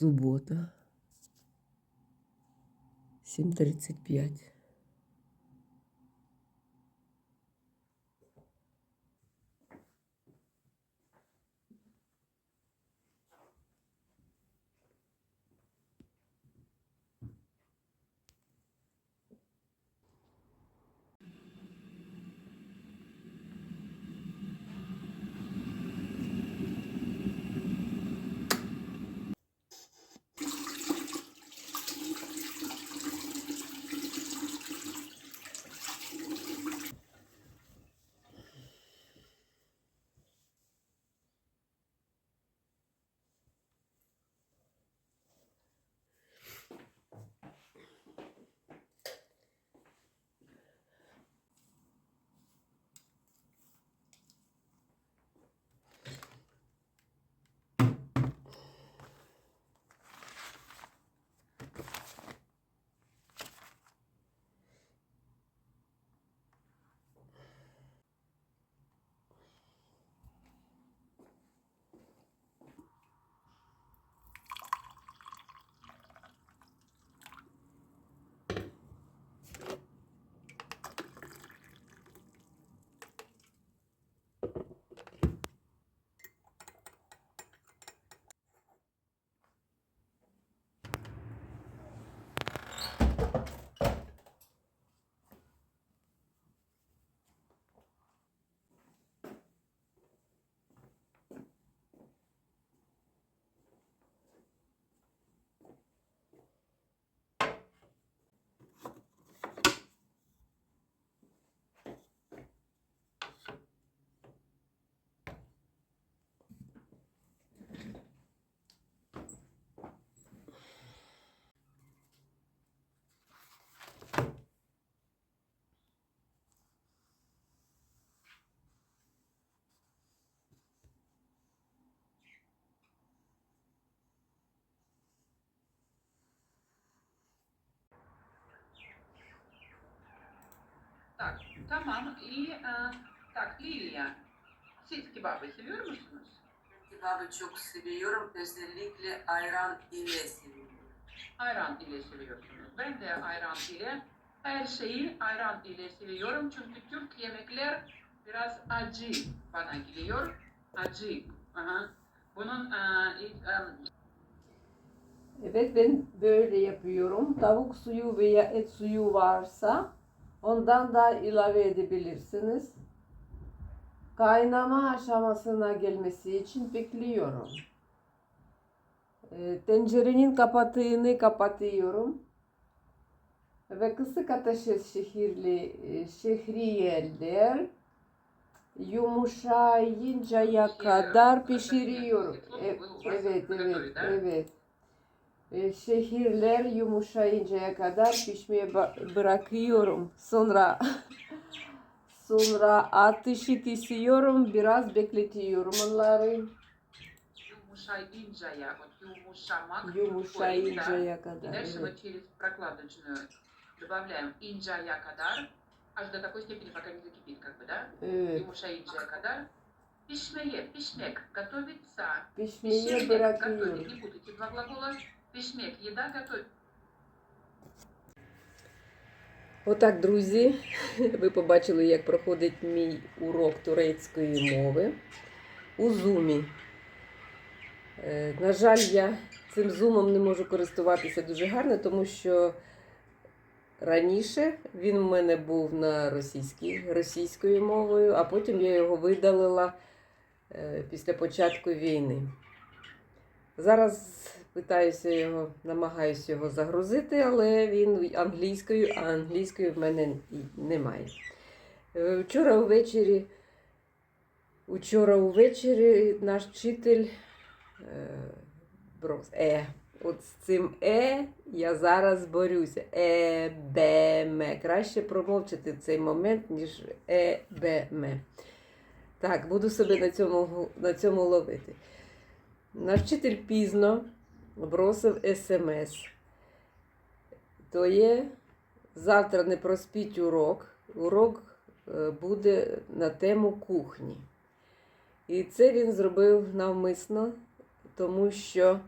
Субота. 7.35. tamam. İyi. e, tak, Lilya. Siz kebabı seviyor musunuz? Kebabı çok seviyorum. Özellikle ayran ile seviyorum. Ayran ile seviyorsunuz. Ben de ayran ile her şeyi ayran ile seviyorum. Çünkü Türk yemekler biraz acı bana geliyor. Acı. Aha. Bunun e, ilk, e, Evet ben böyle yapıyorum. Tavuk suyu veya et suyu varsa ondan da ilave edebilirsiniz. Kaynama aşamasına gelmesi için bekliyorum. Ee, tencerenin kapatığını kapatıyorum. Ve kısık ateşe şehirli e, şehriyeler yumuşayıncaya kadar pişiriyorum. E- Evet, evet, evet. E, şehirler yumuşayıncaya kadar pişmeye ba- bırakıyorum. Sonra sonra ateşi kesiyorum, biraz bekletiyorum onları yumuşayıncaya, вот yumuşamak, yumuşayıncaya kadar. И дальше Evet. вот через прокладочную добавляем инджая кадар, аж до такой степени, пока не закипит, как бы, да? Evet. Yumuşayıncaya kadar. Pişmeye, pişmek, готовиться. Pişmeye Pişirmek, bırakıyorum. готовить. Не путайте два глагола. Пişmek, еда, готовить. Отак, друзі, ви побачили, як проходить мій урок турецької мови у зумі. Е, На жаль, я цим зумом не можу користуватися дуже гарно, тому що раніше він в мене був на російській, російською мовою, а потім я його видалила е, після початку війни. Зараз питаюся його, намагаюся його загрузити, але він англійською, а англійської в мене немає. Е, Вчора увечері, вчора увечері наш вчитель е, е, от з цим е я зараз борюся. Е, бе, ме. Краще промовчати цей момент, ніж е, бе, ме. Так, буду себе на цьому, на цьому ловити. Наш вчитель пізно бросив смс. То є завтра не проспіть урок. Урок е, буде на тему кухні. І це він зробив навмисно, тому що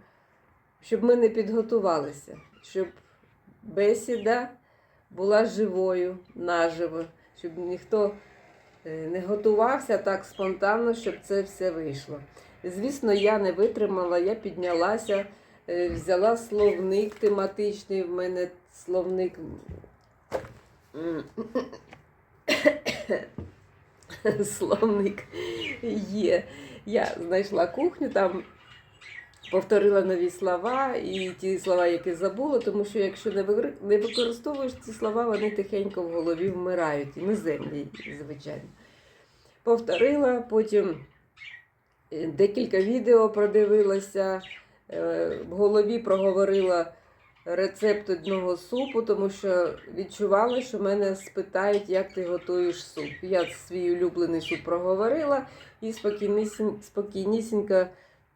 щоб ми не підготувалися, щоб бесіда була живою, наживо, щоб ніхто е, не готувався так спонтанно, щоб це все вийшло. Звісно, я не витримала, я піднялася, взяла словник тематичний. В мене словник. Словник є. Я знайшла кухню, там повторила нові слова і ті слова, які забула, тому що якщо не використовуєш ці слова, вони тихенько в голові вмирають. Іноземні, звичайно. Повторила, потім е, декілька відео продивилася, е, в голові проговорила рецепт одного супу, тому що відчувала, що мене спитають, як ти готуєш суп. Я свій улюблений суп проговорила і спокійнісінько,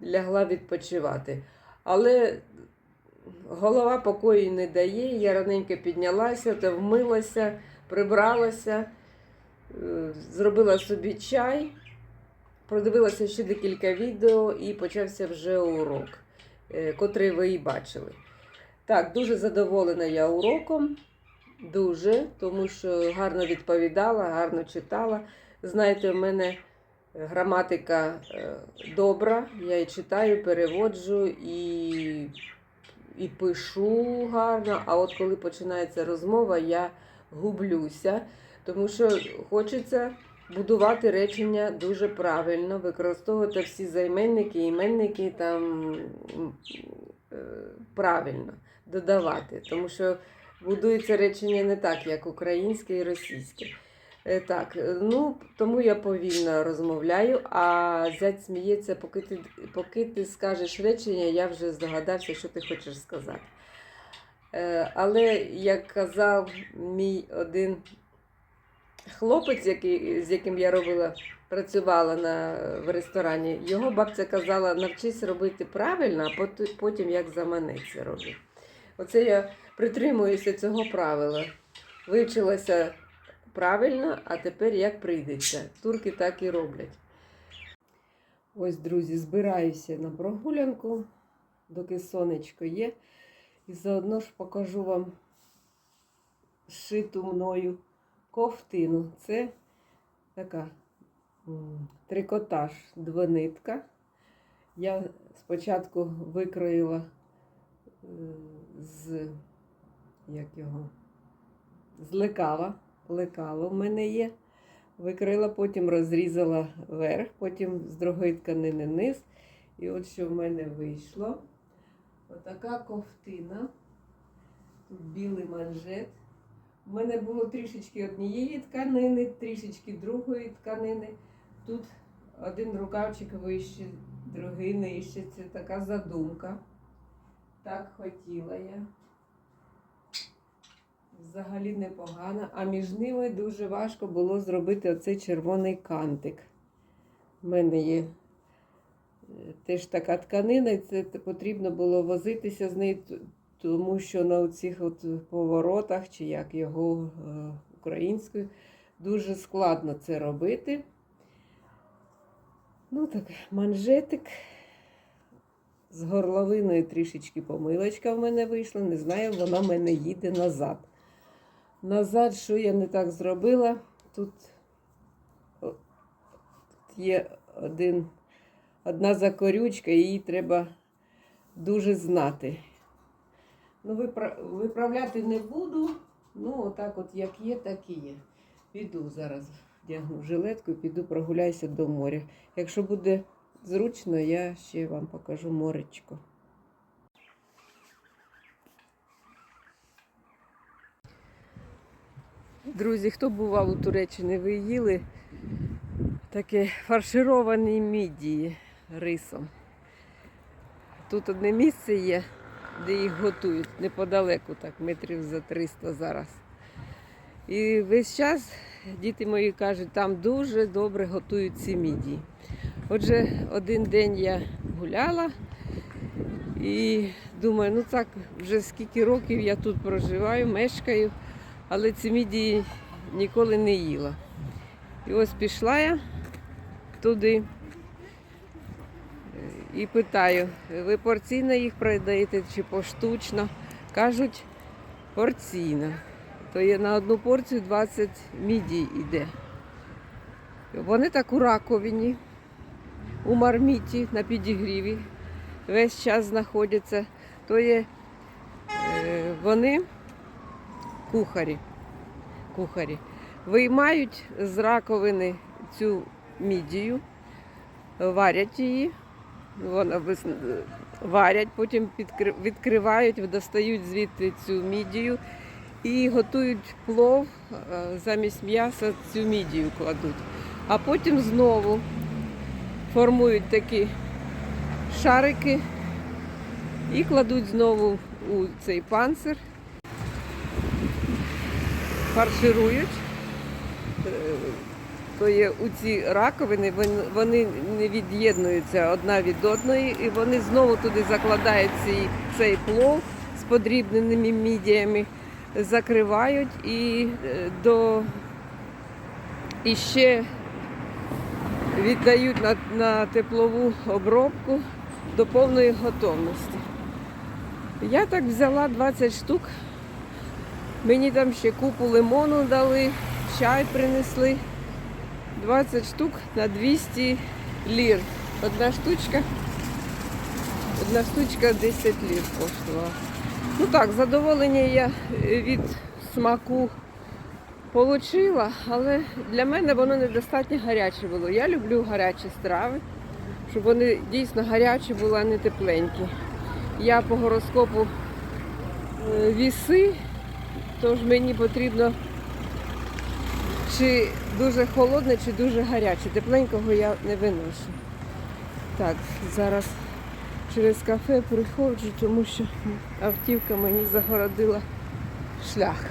лягла відпочивати. Але голова покою не дає, я раненько піднялася, та вмилася, прибралася, е, зробила собі чай, продивилася ще декілька відео і почався вже урок, е, котрий ви і бачили. Так, дуже задоволена я уроком, дуже, тому що гарно відповідала, гарно читала. Знаєте, в мене граматика е, добра, я і читаю, переводжу і, і пишу гарно. А от коли починається розмова, я гублюся, тому що хочеться будувати речення дуже правильно, використовувати всі займенники, іменники там е, правильно додавати, тому що будується речення не так, як українське і російське. Е, Так, е, ну тому я повільно розмовляю, а зять сміється, поки ти, поки ти скажеш речення, я вже здогадався, що ти хочеш сказати. Але як казав мій один хлопець, який, з яким я робила, працювала на, в ресторані, його бабця казала, навчись робити правильно, а потім як заманеться робити. Оце я притримуюся цього правила. Вивчилася правильно, а тепер як прийдеться. Турки так і роблять. Ось, друзі, збираюся на прогулянку, доки сонечко є. І заодно ж покажу вам шиту мною ковтину. Це така трикотаж, двонитка. Я спочатку викроїла е, з як його, з лекала. Лекало в мене є. Викрила, потім розрізала верх, потім з другої тканини низ. І от що в мене вийшло. Отака ковтина. Тут білий манжет. У мене було трішечки однієї тканини, трішечки другої тканини. Тут один рукавчик вище, другий нижче. Це така задумка. Так хотіла я. Взагалі непогано, а між ними дуже важко було зробити оцей червоний кантик. У мене є е, теж така тканина, і це потрібно було возитися з нею, тому що на цих от поворотах, чи як його е, українською, дуже складно це робити. Ну так, манжетик. З горловиною трішечки помилочка в мене вийшла. Не знаю, вона в мене їде назад. Назад, що я не так зробила, тут, тут є один, одна закорючка, її треба дуже знати. Ну, випра- виправляти не буду. Ну, отак от як є, так і є. Піду зараз, вдягну жилетку і піду прогуляюся до моря. Якщо буде зручно, я ще вам покажу моречко. Друзі, хто бував у Туреччині, ви їли таке фаршировані мідії рисом. Тут одне місце є, де їх готують неподалеку, так, метрів за 300 зараз. І весь час діти мої кажуть, там дуже добре готують ці мідії. Отже, один день я гуляла і думаю, ну так, вже скільки років я тут проживаю, мешкаю, але ці мідії ніколи не їла. І ось пішла я туди. І питаю, ви порційно їх продаєте чи поштучно? Кажуть, порційно. То є на одну порцію 20 мідій іде. Вони так у раковині, у марміті на підігріві весь час знаходяться. То є е, вони кухарі. кухарі. Виймають з раковини цю мідію, варять її, вона варять, потім відкривають, достають звідти цю мідію і готують плов е, замість м'яса цю мідію кладуть. А потім знову формують такі шарики і кладуть знову у цей панцир, фарширують. То є у ці раковини, вони- вони не від'єднуються одна від одної, і вони знову туди закладають цей, цей плов з подрібненими мідіями, закривають і е, до і ще віддають на, на теплову обробку до повної готовності. Я так взяла 20 штук. Мені там ще купу лимону дали, чай принесли. 20 штук на 200 лір. Одна штучка. Одна штучка 10 лір коштувала. Ну так, задоволення я від смаку Получила, але для мене воно недостатньо гаряче було. Я люблю гарячі страви, щоб вони дійсно гарячі були, а не тепленькі. Я по гороскопу е, віси, тож мені потрібно чи дуже холодне, чи дуже гаряче. Тепленького я не виношу. Так, зараз через кафе приходжу, тому що автівка мені загородила шлях.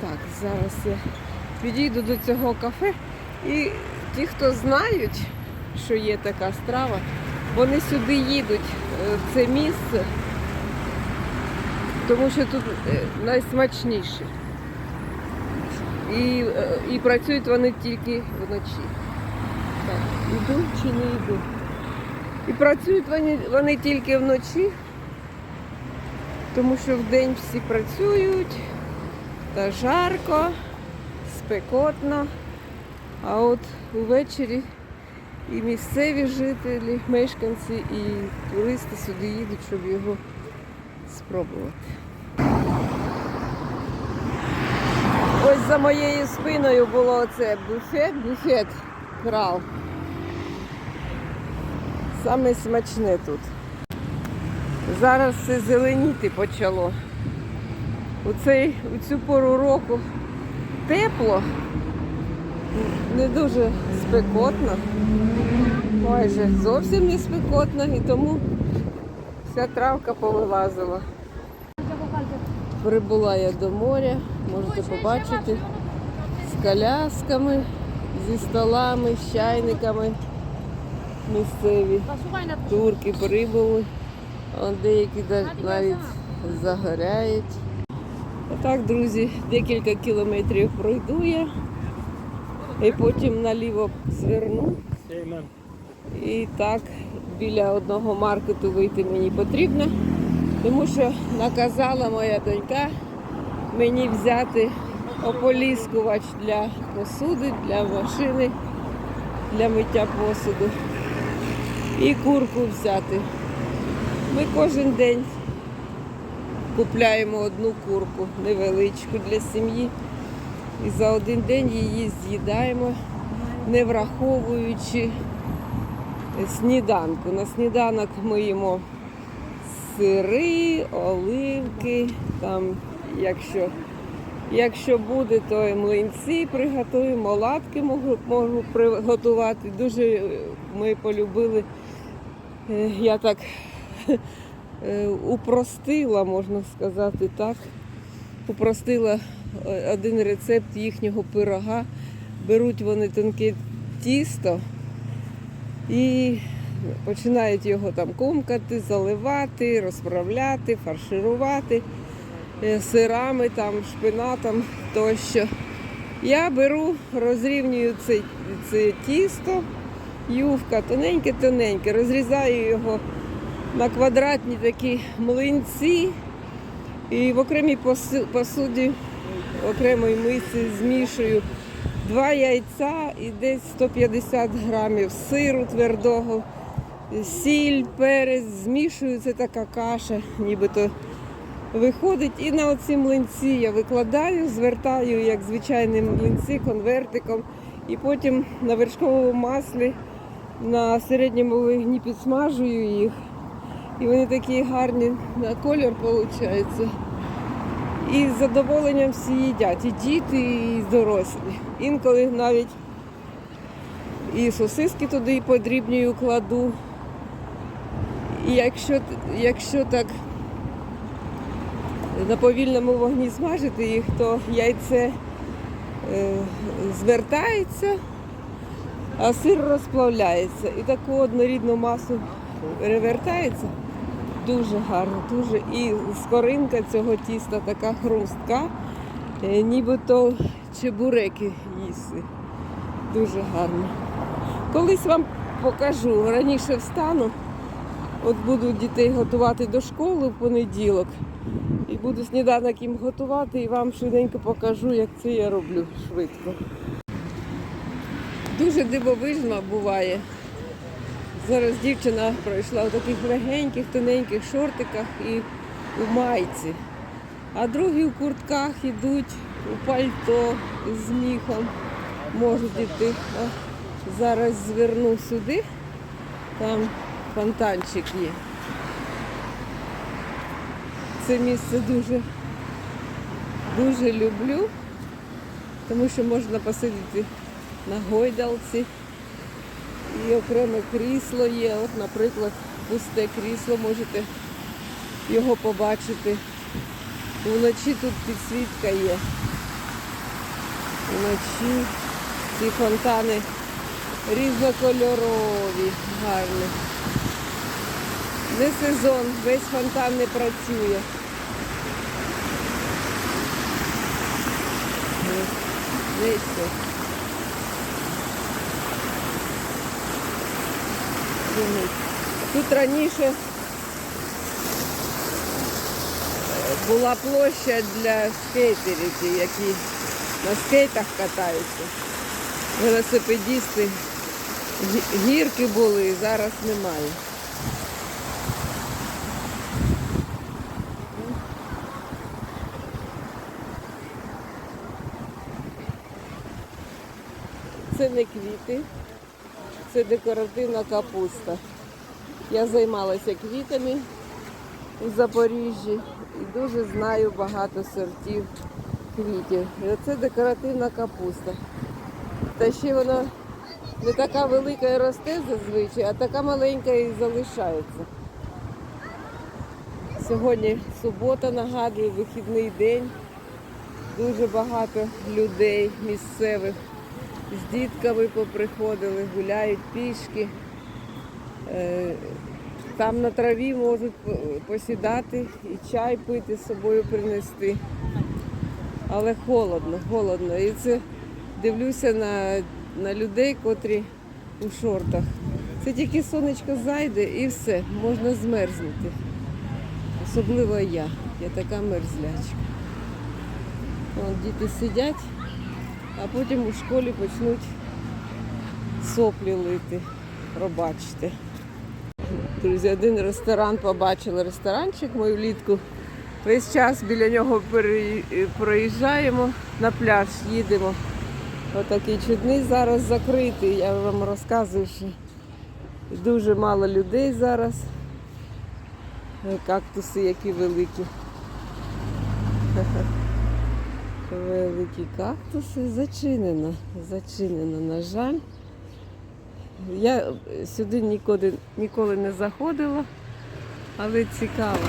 Так, зараз я підійду до цього кафе і ті, хто знають, що є така страва, вони сюди їдуть, е, в це місце, тому що тут е, найсмачніше. І, е, і працюють вони тільки вночі. Так, іду чи не йду? І працюють вони, вони тільки вночі, тому що вдень всі працюють та жарко, спекотно. А от увечері і місцеві жителі, мешканці, і туристи сюди їдуть, щоб його спробувати. Ось за моєю спиною було оце буфет, буфет крал. Саме смачне тут. Зараз все зеленіти почало. У, цей, у цю пору року тепло, не дуже спекотно, майже зовсім не спекотно, і тому вся травка повилазила. Прибула я до моря, можете побачити, з колясками, зі столами, з чайниками місцеві. Турки прибули, Вон деякі навіть загоряють. Отак, друзі, декілька кілометрів пройду я. І потім наліво зверну. І так біля одного маркету вийти мені потрібно, тому що наказала моя донька мені взяти ополіскувач для посуди, для машини, для миття посуду і курку взяти. Ми кожен день купляємо одну курку невеличку для сім'ї. І за один день її з'їдаємо, не враховуючи сніданку. На сніданок ми їмо сири, оливки, там, якщо, якщо буде, то і млинці приготуємо, оладки можу, можу приготувати. Дуже е, ми полюбили, е, я так е, упростила, можна сказати так. Упростила один рецепт їхнього пирога. Беруть вони тонке тісто і починають його там комкати, заливати, розправляти, фарширувати е, сирами, там, шпинатом тощо. Я беру, розрівнюю це, це тісто ювка, тоненьке-тоненьке. Розрізаю його на квадратні такі млинці. І в окремій посуді, в окремій мисці змішую два яйця і десь 150 грамів сиру твердого, сіль, перець, змішую, це така каша, нібито виходить. І на оці млинці я викладаю, звертаю, як звичайні млинці, конвертиком. І потім на вершковому маслі на середньому вогні підсмажую їх. І вони такі гарні на колір виходить. І з задоволенням всі їдять, і діти, і дорослі. Інколи навіть і сосиски туди подрібнюю кладу. І якщо, якщо так на повільному вогні смажити їх, то яйце е, звертається, а сир розплавляється. І таку однорідну масу перевертається. Дуже гарно, дуже. І скоринка цього тіста така хрустка, е, нібито чебуреки їсти. Дуже гарно. Колись вам покажу, раніше встану, от буду дітей готувати до школи в понеділок. І буду сніданок їм готувати і вам швиденько покажу, як це я роблю швидко. Дуже дивовижно буває. Зараз дівчина пройшла у таких легеньких, тоненьких шортиках і у майці. А другі в куртках йдуть у пальто з міхом. Можуть йти. Зараз зверну сюди, там фонтанчик є. Це місце дуже, дуже люблю, тому що можна посидіти на гойдалці. І окреме крісло є. От, наприклад, пусте крісло, можете його побачити. Вночі тут підсвітка є. Вночі ці фонтани різнокольорові, гарні. Не сезон, весь фонтан не працює. Дивіться. Тут раніше була площа для скейтерів, які на скейтах катаються. Велосипедісти. Гірки були, зараз немає. Це не квіти, це декоративна капуста. Я займалася квітами у Запоріжжі і дуже знаю багато сортів квітів. Оце декоративна капуста. Та ще вона не така велика і росте зазвичай, а така маленька і залишається. Сьогодні субота, нагадую, вихідний день. Дуже багато людей місцевих з дітками поприходили, гуляють пішки. Е, Там на траві можуть посідати і чай пити з собою принести. Але холодно, холодно. І це дивлюся на, на людей, котрі у шортах. Це тільки сонечко зайде і все, можна змерзнути. Особливо я. Я така мерзлячка. Вон діти сидять, а потім у школі почнуть соплі лити. Пробачте. Друзі, один ресторан побачили ресторанчик мою влітку. Весь час біля нього проїжджаємо, на пляж їдемо. Отакий чудний зараз закритий. Я вам розказую, що дуже мало людей зараз. Кактуси які великі. Великі кактуси. Зачинено. Зачинено, на жаль. Я сюди ніколи, ніколи не заходила, але цікаво.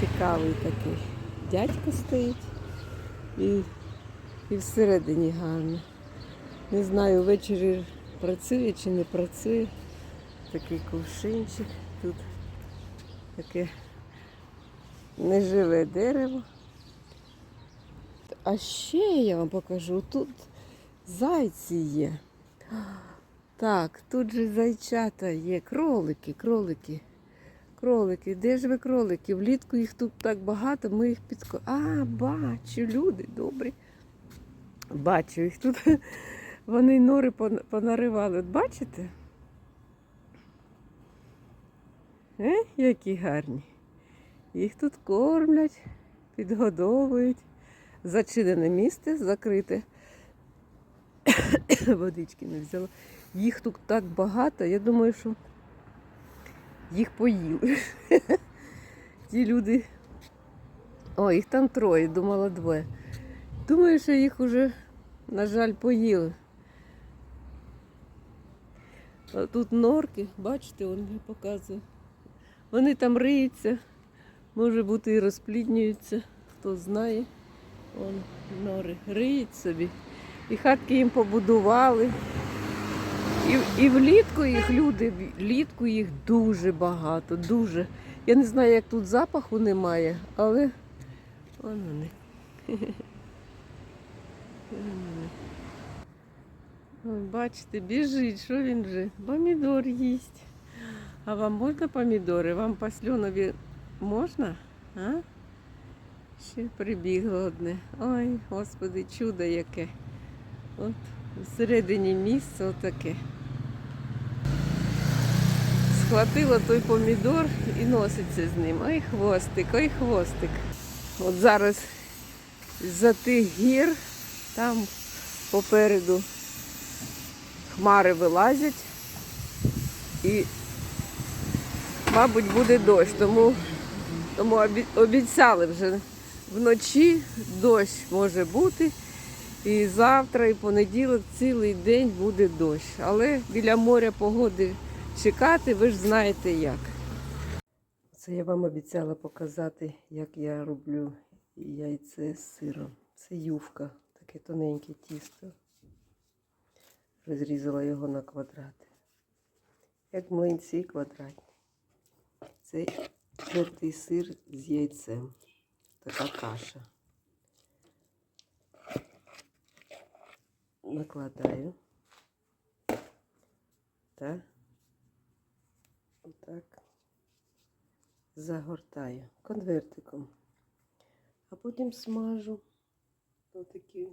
Цікавий такий. Дядько стоїть і, і всередині гарно. Не знаю, ввечері працює чи не працює. Такий кувшинчик. Тут таке неживе дерево. А ще я вам покажу, тут зайці є. Так, тут же зайчата є, кролики, кролики. Кролики, де ж ви кролики? Влітку їх тут так багато, ми їх підко. А, бачу, люди добрі. Бачу їх тут. Вони нори понаривали. От бачите? Е, які гарні. Їх тут кормлять, підгодовують. Зачинене місце, закрите. Водички не взяла. Їх тут так багато, я думаю, що їх поїли. Ті люди. О, їх там троє, думала двоє. Думаю, що їх уже, на жаль, поїли. А тут норки, бачите, он я показую. Вони там риються, може бути і розпліднюються, хто знає. Вон нори риють собі. І хатки їм побудували. І, і влітку їх люди, влітку їх дуже багато, дуже. Я не знаю, як тут запаху немає, але вон вони. Бачите, біжить, що він вже? Помідор їсть. А вам можна помідори? Вам пасльонові можна? А? Ще прибігло одне. Ой, господи, чудо яке. От всередині місця отаке. Схватила той помідор і носиться з ним. Ой, хвостик, ой, хвостик. От зараз за тих гір там попереду хмари вилазять і, мабуть, буде дощ. Тому, тому обіцяли вже вночі дощ може бути. І завтра, і понеділок цілий день буде дощ. Але біля моря погоди чекати, ви ж знаєте як. Це я вам обіцяла показати, як я роблю яйце з сиром. Це ювка, таке тоненьке тісто. Розрізала його на квадрати. Як млинці квадратні. Це тертий сир з яйцем. Така каша. накладаю. Так. Отак. Загортаю конвертиком. А потім смажу отакі.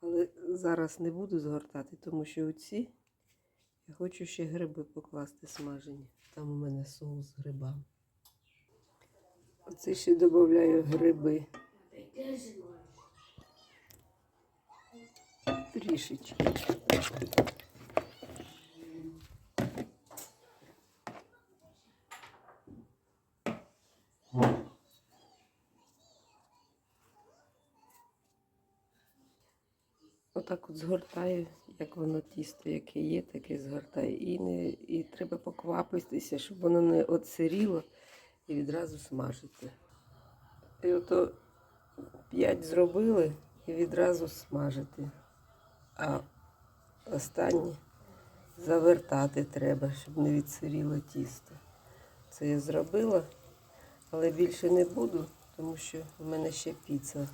Але зараз не буду згортати, тому що оці я хочу ще гриби покласти смажені. Там у мене соус з грибами. Оце ще додаю гриби. Трішечки. Отак от згортаю, як воно тісто, яке є, таке згортаю. І, не, і треба поквапитися, щоб воно не отсиріло і відразу смажити. І ото п'ять зробили і відразу смажити. А останнє завертати треба, щоб не відсиріло тісто. Це я зробила, але більше не буду, тому що в мене ще піца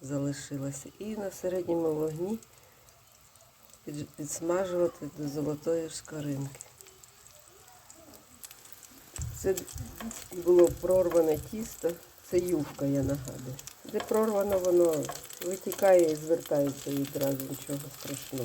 залишилася. І на середньому вогні підсмажувати до золотої шкаринки. Це було прорване тісто, це ювка, я нагадую. Де прорвано воно витікає і звертається відразу, нічого страшного.